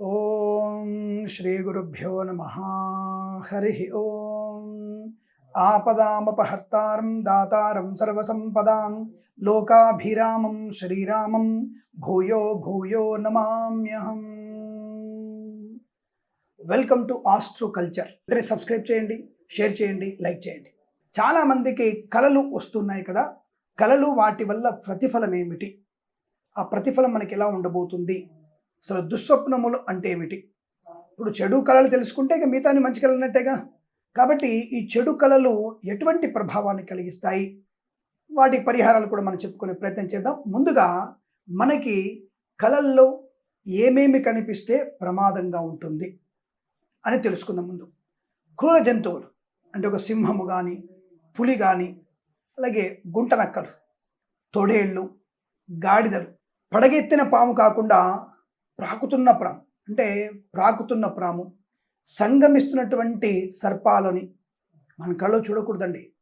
ఓం శ్రీ గురుభ్యో నమ. హరి ఓం. ఆపదామపహర్తారం దాతారం సర్వసంపదాం. లోకాభిరామం శ్రీరామం. భూయో భూయో నమామ్యహం. Welcome to astro culture. Subscribe చేయండి షేర్ చేయండి లైక్ చేయండి. చాలామందికి కళలు వస్తున్నాయి కదా. కళలు వాటి వల్ల ప్రతిఫలం ఏమిటి ఆ ప్రతిఫలం మనకి ఎలా ఉండబోతుంది? అసలు దుస్వప్నములు అంటే ఏమిటి? ఇప్పుడు చెడు కళలు తెలుసుకుంటే ఇక మిగతాన్ని మంచి కళలున్నట్టేగా కాబట్టి ఈ చెడు కళలు ఎటువంటి ప్రభావాన్ని కలిగిస్తాయి? వాటి పరిహారాలు కూడా మనం చెప్పుకునే ప్రయత్నం చేద్దాం. ముందుగా మనకి కళల్లో ఏమేమి కనిపిస్తే ప్రమాదంగా ఉంటుంది అని తెలుసుకుందాం ముందు. క్రూర జంతువులు అంటే ఒక సింహము కానీ పులి కానీ అలాగే గుంటనక్కలు తొడేళ్ళు గాడిదలు పడగెత్తిన పాము కాకుండా ప్రాకుతున్న ప్రాము. అంటే ప్రాకుతున్న ప్రాము. సంగమిస్తున్నటువంటి సర్పాలని మన కళ్ళు చూడకూడదండి.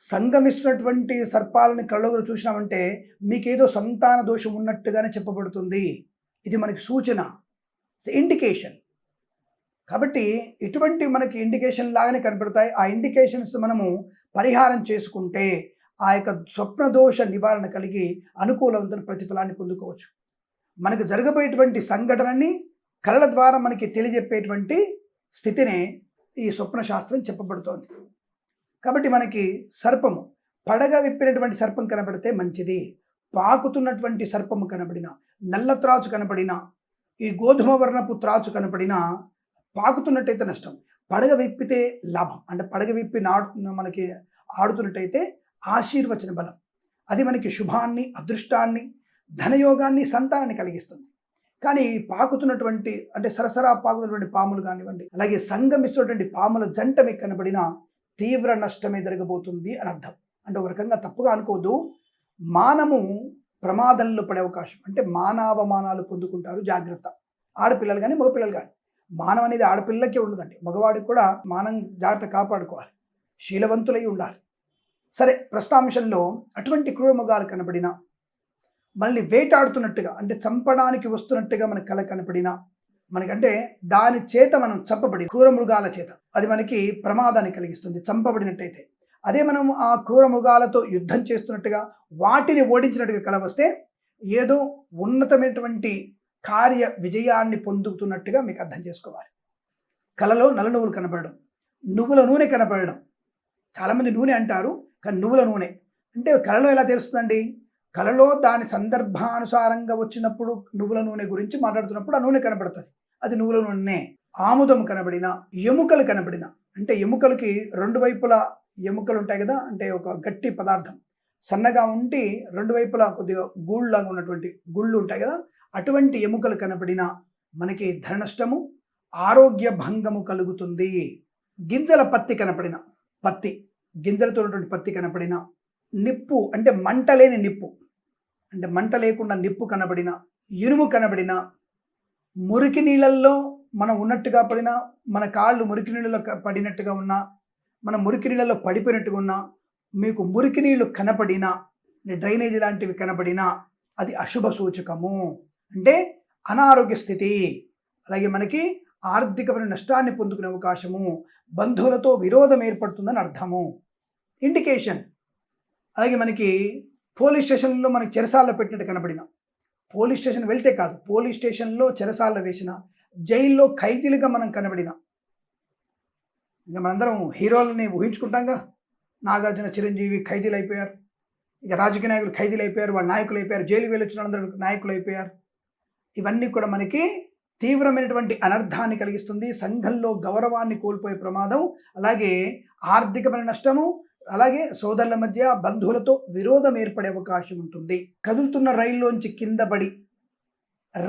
సంగమిస్తున్నటువంటి సర్పాలని కళ్ళలో చూసినామంటే మీకేదో సంతాన దోషం ఉన్నట్టుగానే చెప్పబడుతుంది. ఇది మనకి సూచన. ఇండికేషన్ కాబట్టి ఇటువంటి మనకి ఇండికేషన్ లాగానే కనపడతాయి. ఆ ఇండికేషన్స్ మనము పరిహారం చేసుకుంటే ఆ యొక్క స్వప్న దోష నివారణ కలిగి అనుకూలవంతమైన ప్రతిఫలాన్ని పొందుకోవచ్చు. మనకు జరగబోయేటువంటి సంఘటనని కళల ద్వారా మనకి తెలియజెప్పేటువంటి స్థితిని ఈ స్వప్న శాస్త్రం చెప్పబడుతోంది. కాబట్టి మనకి సర్పము పడగ విప్పినటువంటి సర్పం కనబడితే మంచిది. పాకుతున్నటువంటి సర్పము కనబడిన నల్ల త్రాచు కనబడిన ఈ గోధుమ వర్ణపు త్రాచు కనబడిన పాకుతున్నట్టయితే నష్టం. పడగ విప్పితే లాభం. అంటే పడగ విప్పి నాడు మనకి ఆడుతున్నట్టయితే ఆశీర్వచన బలం. అది మనకి శుభాన్ని అదృష్టాన్ని ధనయోగాన్ని సంతానాన్ని కలిగిస్తుంది. కానీ పాకుతున్నటువంటి అంటే సరసరా పాకుతున్నటువంటి పాములు కానివ్వండి అలాగే సంగమిస్తున్నటువంటి పాముల జంట మీకు కనబడిన తీవ్ర నష్టమే జరగబోతుంది అని అర్థం. అంటే ఒక రకంగా తప్పుగా అనుకోదు మానము ప్రమాదంలో పడే అవకాశం. అంటే మానవమానాలు పొందుకుంటారు జాగ్రత్త. ఆడపిల్లలు కానీ మగపిల్లలు కానీ మానవం అనేది ఆడపిల్లకే ఉండదండి. మగవాడికి కూడా మానం జాగ్రత్త కాపాడుకోవాలి. శీలవంతులై ఉండాలి. సరే ప్రస్తాంశంలో అటువంటి క్రూరముగాలు కనబడిన మళ్ళీ వేటాడుతున్నట్టుగా అంటే చంపడానికి వస్తున్నట్టుగా మనకి కళ కనపడిన మనకంటే దాని చేత మనం చంపబడి క్రూర మృగాల చేత అది మనకి ప్రమాదాన్ని కలిగిస్తుంది చంపబడినట్టయితే. అదే మనం ఆ క్రూర మృగాలతో యుద్ధం చేస్తున్నట్టుగా వాటిని ఓడించినట్టుగా కలవస్తే ఏదో ఉన్నతమైనటువంటి కార్య విజయాన్ని పొందుతున్నట్టుగా మీకు అర్థం చేసుకోవాలి. కళలో నల్ల నువ్వులు కనపడడం నువ్వుల నూనె కనపడడం. చాలామంది నూనె అంటారు కానీ నువ్వుల నూనె. అంటే కళలో ఎలా తెలుస్తుందండి? కళలో దాని సందర్భానుసారంగా వచ్చినప్పుడు నువ్వుల నూనె గురించి మాట్లాడుతున్నప్పుడు ఆ నూనె కనబడుతుంది. అది నువ్వుల నూనె ఆముదం కనబడిన ఎముకలు కనబడిన. అంటే ఎముకలకి రెండు వైపులా ఎముకలు ఉంటాయి కదా అంటే ఒక గట్టి పదార్థం. సన్నగా ఉండి రెండు వైపులా కొద్దిగా గూళ్ళలాగా ఉన్నటువంటి గుళ్ళు ఉంటాయి కదా అటువంటి ఎముకలు కనబడిన మనకి ధన నష్టము ఆరోగ్య భంగము కలుగుతుంది. గింజల పత్తి కనపడిన పత్తి. గింజలతో ఉన్నటువంటి పత్తి కనపడిన నిప్పు అంటే మంటలేని నిప్పు. అంటే మంట లేకుండా నిప్పు కనబడిన ఇనుము కనబడిన మురికి నీళ్ళల్లో మనం ఉన్నట్టుగా పడిన మన కాళ్ళు మురికి నీళ్ళలో పడినట్టుగా ఉన్నా మన మురికి నీళ్ళలో పడిపోయినట్టుగా ఉన్నా మీకు మురికి నీళ్ళు కనపడినా డ్రైనేజీ లాంటివి కనపడినా అది అశుభ సూచకము. అంటే అనారోగ్య స్థితి అలాగే మనకి ఆర్థికమైన నష్టాన్ని పొందుకునే అవకాశము బంధువులతో విరోధం ఏర్పడుతుందని అర్థము. ఇండికేషన్ అలాగే మనకి పోలీస్ స్టేషన్లో మనకి చెరసాల్లో పెట్టినట్టు కనబడిన. పోలీస్ స్టేషన్ వెళ్తే కాదు పోలీస్ స్టేషన్లో చెరసాల్లో వేసిన జైల్లో ఖైదీలుగా మనం కనబడిన. ఇంకా మనందరం హీరోలని ఊహించుకుంటాంగా. నాగార్జున చిరంజీవి ఖైదీలు అయిపోయారు. ఇక రాజకీయ నాయకులు ఖైదీలు అయిపోయారు వాళ్ళ నాయకులు అయిపోయారు జైలుకి వెళ్ళొచ్చిన అందరూ నాయకులు అయిపోయారు. ఇవన్నీ కూడా మనకి తీవ్రమైనటువంటి అనర్థాన్ని కలిగిస్తుంది. సంఘంలో గౌరవాన్ని కోల్పోయే ప్రమాదం అలాగే ఆర్థికమైన నష్టము అలాగే సోదరుల మధ్య బంధువులతో విరోధం ఏర్పడే అవకాశం ఉంటుంది. కదులుతున్న రైల్లోంచి కింద పడి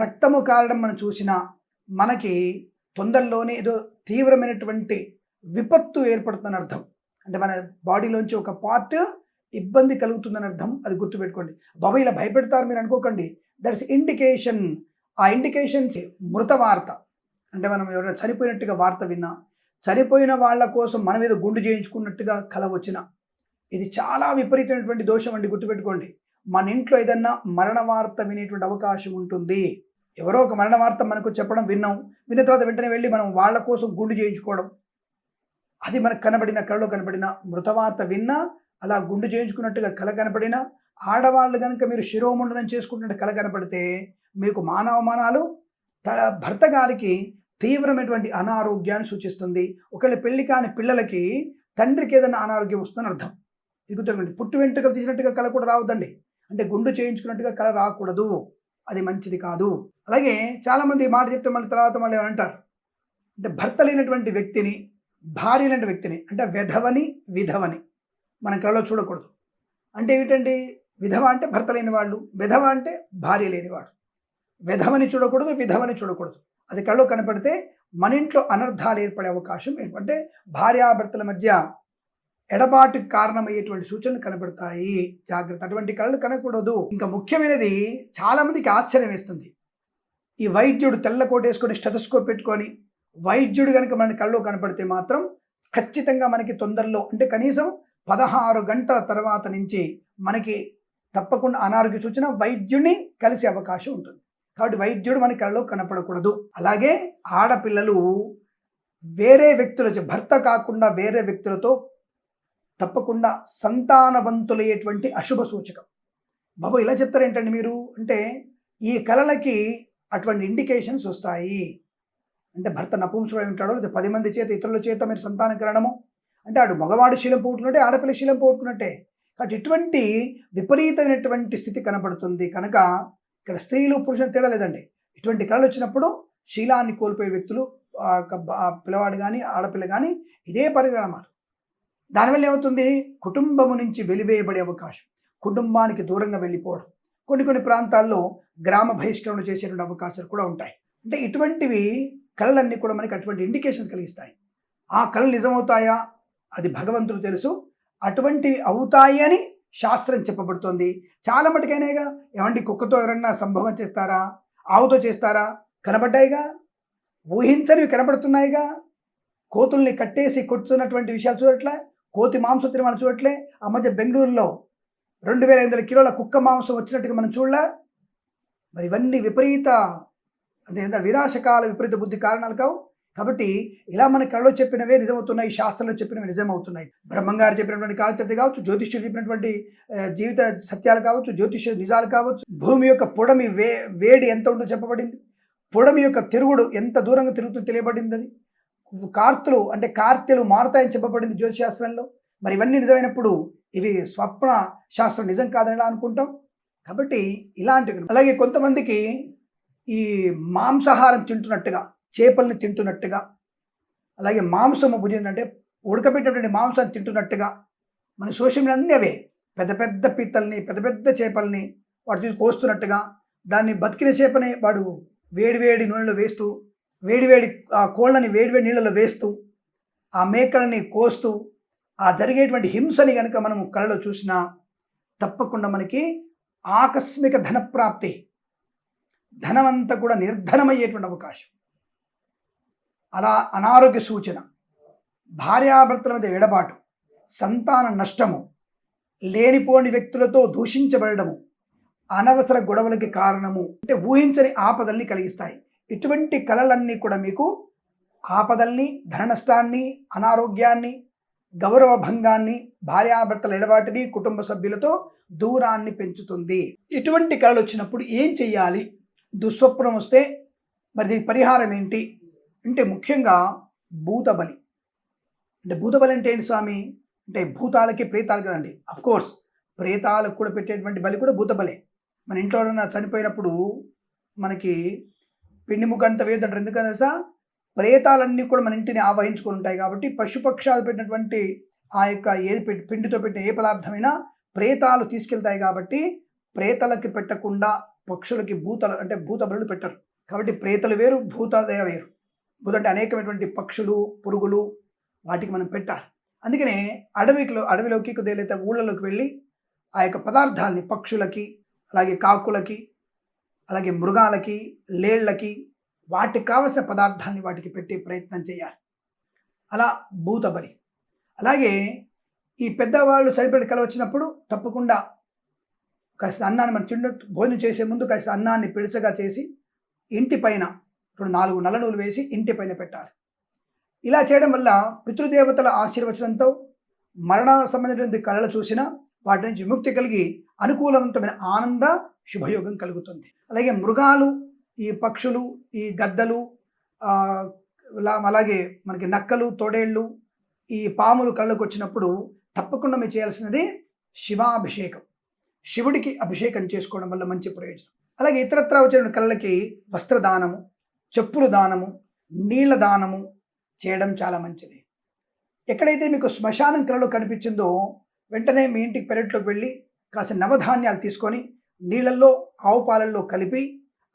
రక్తము కారడం మనం చూసినా మనకి తొందరలోనే ఏదో తీవ్రమైనటువంటి విపత్తు ఏర్పడుతుందని అర్థం. అంటే మన బాడీలోంచి ఒక పార్ట్ ఇబ్బంది కలుగుతుందని అర్థం. అది గుర్తుపెట్టుకోండి. బాబా ఇలా భయపెడతారు మీరు అనుకోకండి. That's indication. ఆ ఇండికేషన్స్ మృత వార్త. అంటే మనం ఎవరైనా చనిపోయినట్టుగా వార్త విన్నా చనిపోయిన వాళ్ళ కోసం మన మీద గుండు చేయించుకున్నట్టుగా కల వచ్చిన. ఇది చాలా విపరీతమైనటువంటి దోషం అండి గుర్తుపెట్టుకోండి. మన ఇంట్లో ఏదన్నా మరణ వార్త వినేటువంటి అవకాశం ఉంటుంది. ఎవరో ఒక మరణ వార్త మనకు చెప్పడం విన్నాం. విన్న తర్వాత వెంటనే వెళ్ళి మనం వాళ్ళ కోసం గుండు చేయించుకోవడం. అది మనకు కనబడిన కళలో కనబడిన మృతవార్త విన్నా అలా గుండు చేయించుకున్నట్టుగా కళ కనపడినా ఆడవాళ్ళు కనుక మీరు శిరోముండనం చేసుకున్నట్టు కళ కనపడితే మీకు మానవమానాలు తన భర్త గారికి తీవ్రమైనటువంటి అనారోగ్యాన్ని సూచిస్తుంది. ఒకవేళ పెళ్ళి కాని పిల్లలకి తండ్రికి ఏదైనా అనారోగ్యం వస్తుందని అర్థం. ఇది గుర్తుపెట్టుకోండి పుట్టు వెంట్రుకలు తీసినట్టుగా కళ కూడా రావద్దండి. అంటే గుండు చేయించుకున్నట్టుగా కళ రాకూడదు. అది మంచిది కాదు. అలాగే చాలామంది మాట చెప్తే మళ్ళీ తర్వాత మళ్ళీ ఏమని అంటారు? అంటే భర్త లేనటువంటి వ్యక్తిని భార్య లేని వ్యక్తిని అంటే వెధవని విధవని మనం కళలో చూడకూడదు. అంటే ఏమిటండి? విధవ అంటే భర్త లేని వాళ్ళు విధవ అంటే భార్య లేనివాడు. విధమని చూడకూడదు విధమని చూడకూడదు. అది కళ్ళు కనపడితే మన ఇంట్లో అనర్థాలు ఏర్పడే అవకాశం ఏంటంటే భార్యాభర్తల మధ్య ఎడబాటుకు కారణమయ్యేటువంటి సూచనలు కనబడతాయి. జాగ్రత్త అటువంటి కళ్ళు కనకూడదు. ఇంకా ముఖ్యమైనది చాలామందికి ఆశ్చర్యం వేస్తుంది. ఈ వైద్యుడు తెల్ల కోటేసుకొని వేసుకొని పెట్టుకొని వైద్యుడు కనుక మన కళ్ళు కనపడితే మాత్రం ఖచ్చితంగా మనకి తొందరలో అంటే కనీసం పదహారు గంటల తర్వాత నుంచి మనకి తప్పకుండా అనారోగ్య సూచన వైద్యుడిని కలిసే అవకాశం ఉంటుంది. కాబట్టి వైద్యుడు మన కళ్ళలో కనపడకూడదు. అలాగే ఆడపిల్లలు వేరే వ్యక్తుల భర్త కాకుండా వేరే వ్యక్తులతో తప్పకుండా సంతానవంతులయ్యేటువంటి అశుభ సూచకం. బాబు ఇలా చెప్తారేంటండి మీరు? అంటే ఈ కళలకి అటువంటి ఇండికేషన్స్ వస్తాయి. అంటే భర్త నపుంసుడు ఉంటాడో లేదా పది మంది చేత ఇతరుల చేత మీరు సంతానం కలడము అంటే ఆడు మగవాడు శీలం పోగొట్టుకున్నట్టే ఆడపిల్ల శీలం పోగొట్టుకున్నట్టే. కాబట్టి ఇటువంటి విపరీతమైనటువంటి స్థితి కనబడుతుంది. కనుక ఇక్కడ స్త్రీలు పురుషులు తేడా లేదండి. ఇటువంటి కళలు వచ్చినప్పుడు శీలాన్ని కోల్పోయే వ్యక్తులు పిల్లవాడు కానీ ఆడపిల్ల కానీ ఇదే పరిణామాలు. దానివల్ల ఏమవుతుంది? కుటుంబము నుంచి వెలివేయబడే అవకాశం. కుటుంబానికి దూరంగా వెళ్ళిపోవడం. కొన్ని కొన్ని ప్రాంతాల్లో గ్రామ బహిష్కరణ చేసేటువంటి అవకాశాలు కూడా ఉంటాయి. అంటే ఇటువంటివి కళలన్నీ కూడా మనకి అటువంటి ఇండికేషన్స్ కలిగిస్తాయి. ఆ కళలు నిజమవుతాయా? అది భగవంతుడు తెలుసు. అటువంటివి అవుతాయి అని శాస్త్రం చెప్పబడుతోంది. చాలా మటుకైనాయిగా ఏమండి కుక్కతో ఎవరన్నా సంభవం చేస్తారా? ఆవుతో చేస్తారా? కనబడ్డాయిగా? ఊహించనివి కనబడుతున్నాయిగా? కోతుల్ని కట్టేసి కొట్టుతున్నటువంటి విషయాలు చూడట్లే? కోతి మాంసం తిని మనం చూడట్లే? ఆ మధ్య బెంగళూరులో రెండు వేల ఐదు వందల కిలోల కుక్క మాంసం వచ్చినట్టుగా మనం చూడలే? మరి ఇవన్నీ విపరీత అదేంటే వినాశకాల విపరీత బుద్ధి కారణాలు కావు? కాబట్టి ఇలా మన కళలో చెప్పినవే నిజమవుతున్నాయి శాస్త్రంలో చెప్పినవి నిజమవుతున్నాయి. బ్రహ్మంగారు చెప్పినటువంటి కాలతత్తి కావచ్చు జ్యోతిష్యులు చెప్పినటువంటి జీవిత సత్యాలు కావచ్చు జ్యోతిష్య నిజాలు కావచ్చు భూమి యొక్క పొడమి వే వేడి ఎంత ఉందో చెప్పబడింది. పొడమి యొక్క తిరుగుడు ఎంత దూరంగా తిరుగుతుందో తెలియబడింది అది. కార్తులు అంటే కార్తెలు మారుతాయని చెప్పబడింది జ్యోతిశాస్త్రంలో మరి ఇవన్నీ నిజమైనప్పుడు ఇవి స్వప్న శాస్త్రం నిజం కాదని ఎలా అనుకుంటాం? కాబట్టి ఇలాంటివి. అలాగే కొంతమందికి ఈ మాంసాహారం తింటున్నట్టుగా చేపల్ని తింటున్నట్టుగా అలాగే మాంసము భుజించ ఉడకబెట్టినటువంటి మాంసాన్ని తింటున్నట్టుగా మన సోషల్ మీడియా అన్నీ అవే. పెద్ద పెద్ద పీతల్ని పెద్ద పెద్ద చేపల్ని వాడు తీసి కోస్తున్నట్టుగా దాన్ని బతికిన చేపని వాడు వేడివేడి నూనెలో వేస్తూ వేడివేడి ఆ కోళ్ళని వేడివేడి నీళ్ళలో వేస్తూ ఆ మేకలని కోస్తూ ఆ జరిగేటువంటి హింసని కనుక మనం కళలో చూసినా తప్పకుండా మనకి ఆకస్మిక ధనప్రాప్తి ధనమంతా కూడా నిర్ధనమయ్యేటువంటి అవకాశం. అలా అనారోగ్య సూచన భార్యాభర్తల మీద ఎడబాటు సంతాన నష్టము లేనిపోని వ్యక్తులతో దూషించబడము అనవసర గొడవలకి కారణము అంటే ఊహించని ఆపదల్ని కలిగిస్తాయి. ఇటువంటి కళలన్నీ కూడా మీకు ఆపదల్ని ధన నష్టాన్ని అనారోగ్యాన్ని గౌరవ భంగాన్ని భార్యాభర్తల ఎడబాటుని కుటుంబ సభ్యులతో దూరాన్ని పెంచుతుంది. ఇటువంటి కళలు వచ్చినప్పుడు ఏం చెయ్యాలి? దుస్వప్నం వస్తే మరి దీనికి పరిహారం ఏంటి? అంటే ముఖ్యంగా భూతబలి. అంటే భూతబలి అంటే ఏంటి స్వామి? అంటే భూతాలకి ప్రేతాలు కదండి. కోర్స్ ప్రేతాలకు కూడా పెట్టేటువంటి బలి కూడా భూతబలే. మన ఇంట్లో చనిపోయినప్పుడు మనకి పిండి ముఖంత వేదంటారు ఎందుకని తెలుసా? ప్రేతాలన్నీ కూడా మన ఇంటిని ఆవహించుకొని ఉంటాయి కాబట్టి పశుపక్షాలు పెట్టినటువంటి ఆ యొక్క ఏది పిండితో పెట్టిన ఏ పదార్థమైనా ప్రేతాలు తీసుకెళ్తాయి కాబట్టి ప్రేతలకి పెట్టకుండా పక్షులకి భూతలు అంటే భూత బలులు పెట్టరు. కాబట్టి ప్రేతలు వేరు భూతదయ వేరు. భూత అనేకమైనటువంటి పక్షులు పురుగులు వాటికి మనం పెట్టాలి. అందుకనే అడవిలో అడవిలోకి కొద్దిగా ఊళ్ళలోకి వెళ్ళి ఆ యొక్క పదార్థాలని పక్షులకి అలాగే కాకులకి అలాగే మృగాలకి లేళ్ళకి వాటికి కావలసిన పదార్థాన్ని వాటికి పెట్టే ప్రయత్నం చేయాలి. అలా భూతబలి అలాగే ఈ పెద్దవాళ్ళు చనిపోయిన కల వచ్చినప్పుడు తప్పకుండా కాస్త అన్నాన్ని మనం తిండి భోజనం చేసే ముందు కాస్త అన్నాన్ని పిడిచగా చేసి ఇంటి పైన ఇప్పుడు నాలుగు నల్ల నూలు వేసి ఇంటి పైన పెట్టాలి ఇలా చేయడం వల్ల పితృదేవతల ఆశీర్వచనంతో మరణ సంబంధించిన కళలు చూసినా వాటి నుంచి విముక్తి కలిగి అనుకూలవంతమైన ఆనంద శుభయోగం కలుగుతుంది. అలాగే మృగాలు ఈ పక్షులు ఈ గద్దలు అలాగే మనకి నక్కలు తోడేళ్ళు ఈ పాములు కళ్ళకు వచ్చినప్పుడు తప్పకుండా మీరు చేయాల్సినది శివాభిషేకం. శివుడికి అభిషేకం చేసుకోవడం వల్ల మంచి ప్రయోజనం. అలాగే ఇతరత్ర వచ్చిన కళ్ళకి వస్త్రదానము చెప్పుల దానము నీళ్ళ దానము చేయడం చాలా మంచిది. ఎక్కడైతే మీకు శ్మశానం కళలో కనిపించిందో వెంటనే మీ ఇంటికి పెరట్లోకి వెళ్ళి కాస్త నవధాన్యాలు తీసుకొని నీళ్ళల్లో ఆవు పాలల్లో కలిపి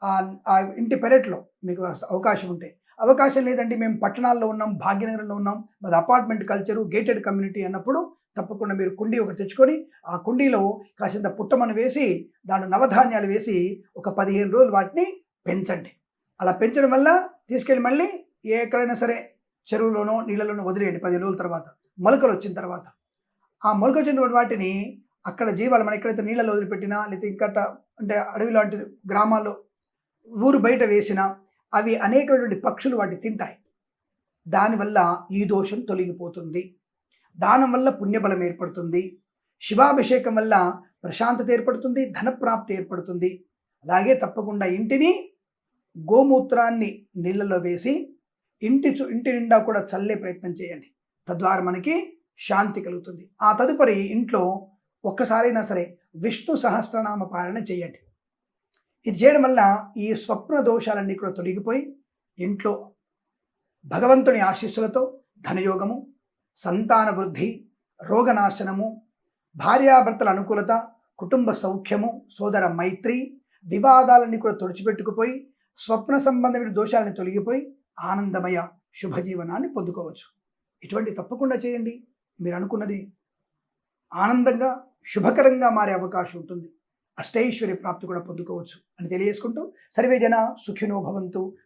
ఆ ఇంటి పెరట్లో మీకు అవకాశం ఉంటే. అవకాశం లేదంటే మేము పట్టణాల్లో ఉన్నాం భాగ్యనగరంలో ఉన్నాం మాది అపార్ట్మెంట్ కల్చరు గేటెడ్ కమ్యూనిటీ అన్నప్పుడు తప్పకుండా మీరు కుండీ ఒకటి తెచ్చుకొని ఆ కుండీలో కాసింత పుట్టమని వేసి దాని నవధాన్యాలు వేసి ఒక పదిహేను రోజులు వాటిని పెంచండి. అలా పెంచడం వల్ల తీసుకెళ్ళి మళ్ళీ ఎక్కడైనా సరే చెరువులోనో నీళ్ళలోనో వదిలేయండి పది రోజుల తర్వాత మొలకలు వచ్చిన తర్వాత. ఆ మొలక వచ్చినటువంటి వాటిని అక్కడ జీవాలు మనం ఎక్కడైతే నీళ్ళలో వదిలిపెట్టినా లేకపోతే ఇంకట అంటే అడవి లాంటి గ్రామాల్లో ఊరు బయట వేసినా అవి అనేకమైనటువంటి పక్షులు వాటిని తింటాయి. దానివల్ల ఈ దోషం తొలగిపోతుంది. దానం వల్ల పుణ్యబలం ఏర్పడుతుంది. శివాభిషేకం వల్ల ప్రశాంతత ఏర్పడుతుంది ధనప్రాప్తి ఏర్పడుతుంది. అలాగే తప్పకుండా ఇంటిని గోమూత్రాన్ని నీళ్ళలో వేసి ఇంటి చు ఇంటి నిండా కూడా చల్లే ప్రయత్నం చేయండి. తద్వారా మనకి శాంతి కలుగుతుంది. ఆ తదుపరి ఇంట్లో ఒక్కసారైనా సరే విష్ణు సహస్రనామ పాలన చేయండి. ఇది చేయడం వల్ల ఈ స్వప్న దోషాలన్నీ కూడా తొలగిపోయి ఇంట్లో భగవంతుని ఆశీస్సులతో ధనయోగము సంతాన వృద్ధి రోగనాశనము భార్యాభర్తల అనుకూలత కుటుంబ సౌఖ్యము సోదర మైత్రి వివాదాలన్నీ కూడా తుడిచిపెట్టుకుపోయి స్వప్న సంబంధమైన దోషాలను తొలగిపోయి ఆనందమయ శుభజీవనాన్ని పొందుకోవచ్చు. ఇటువంటి తప్పకుండా చేయండి. మీరు అనుకున్నది ఆనందంగా శుభకరంగా మారే అవకాశం ఉంటుంది. అష్టైశ్వర్య ప్రాప్తి కూడా పొందుకోవచ్చు అని తెలియజేసుకుంటూ సర్వే జన సుఖినో భవంతు.